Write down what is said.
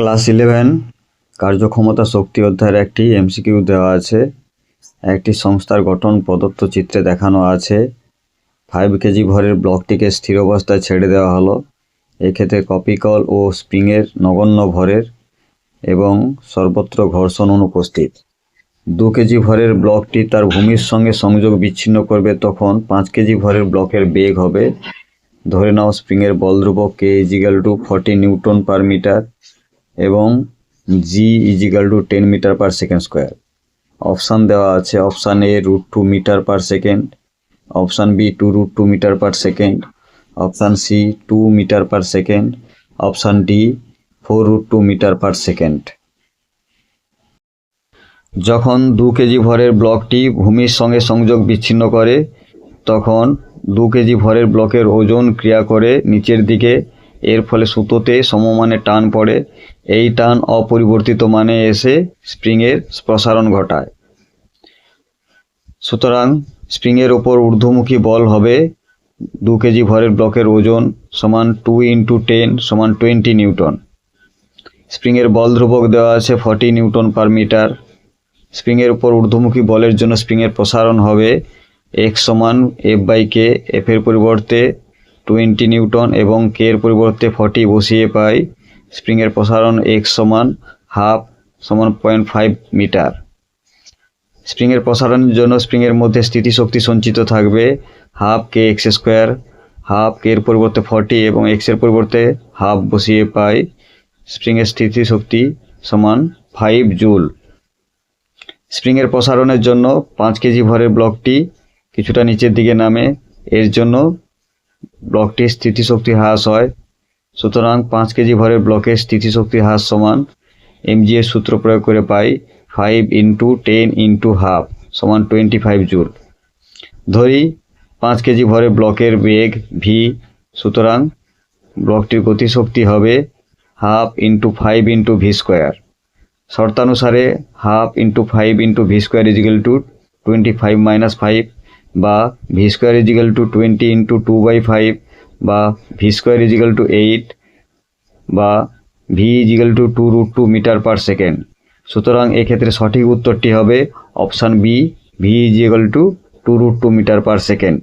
Class eleven, কার্যক্ষমতা শক্তি অধ্যায়ের একটি এমসিকিউ দেওয়া আছে। একটি সংস্থার গঠন প্রদত্ত চিত্রে দেখানো আছে। ফাইভ কেজি ভরের ব্লকটিকে স্থির অবস্থায় ছেড়ে দেওয়া হলো। এক্ষেত্রে কপিকল ও স্প্রিংয়ের নগণ্য ভরের এবং সর্বত্র ঘর্ষণ অনুপস্থিত। দু কেজি ভরের ব্লকটি তার ভূমির সঙ্গে সংযোগ বিচ্ছিন্ন করবে তখন পাঁচ কেজি ভরের ব্লকের বেগ হবে। ধরে নাও স্প্রিংয়ের বল ধ্রুবক K equal to forty newton per metre. এবং g equal to ten metre per second square option দেওয়া আছে option A root two metre per second option B two root two metre per second option C two metre per second option D four root two metre per second যখন দু KG ভরের ব্লকটি ভূমির সঙ্গে সংযোগ বিচ্ছিন্ন করে, তখন দু কেজি ভরের ব্লকের ওজন ক্রিয়া করে নিচের দিকে এর ফলে সুতোতে সমমানে টান পড়ে। এই টান অপরিবর্তিত মানে এসে স্প্রিংয়ের প্রসারণ ঘটায়। সুতরাং স্প্রিংয়ের ওপর ঊর্ধ্বমুখী বল হবে দু কেজি ভরের ব্লকের ওজন সমান টু ইন্টু টেন সমান টোয়েন্টি নিউটন। স্প্রিংয়ের বল ধ্রুবক দেওয়া আছে ফর্টি নিউটন পার মিটার। স্প্রিংয়ের উপর ঊর্ধ্বমুখী বলের জন্য স্প্রিংয়ের প্রসারণ হবে এক্স সমান এফ বাই কে এফের পরিবর্তে টোয়েন্টি নিউটন এবং কে এর পরিবর্তে ফর্টি বসিয়ে পাই স্প্রিংয়ের প্রসারণ এক্স সমান হাফ সমান পয়েন্ট ফাইভ মিটার। স্প্রিংয়ের প্রসারণের জন্য স্প্রিংয়ের মধ্যে স্থিতিশক্তি সঞ্চিত থাকবে half K x square half K এর পরিবর্তে ফর্টি এবং এক্সের পরিবর্তে হাফ বসিয়ে পাই স্প্রিংয়ের স্থিতিশক্তি সমান ফাইভ জুল। স্প্রিংয়ের প্রসারণের জন্য পাঁচ কেজি ভরের ব্লকটি কিছুটা নিচের দিকে নামে, এর জন্য ব্লকটির স্থিতিশক্তি হ্রাস হয়। সুতরাং পাঁচ কেজি ভরের ব্লকের স্থিতিশক্তি হ্রাস সমান এমজি এর সূত্র প্রয়োগ করে পাই five into ten into half সমান টোয়েন্টি ফাইভ জুল ধরি পাঁচ কেজি ভরের ব্লকের বেগ ভি সুতরাং ব্লকটির গতিশক্তি হবে half into five into v square শর্তানুসারে half into five into v square equal to twenty five minus five বা v square equal to twenty into two by five বা v square equal to eight বা v equal to two root two metre per second সুতরাং এক্ষেত্রে সঠিক উত্তরটি হবে option B v equal to two root two metre per second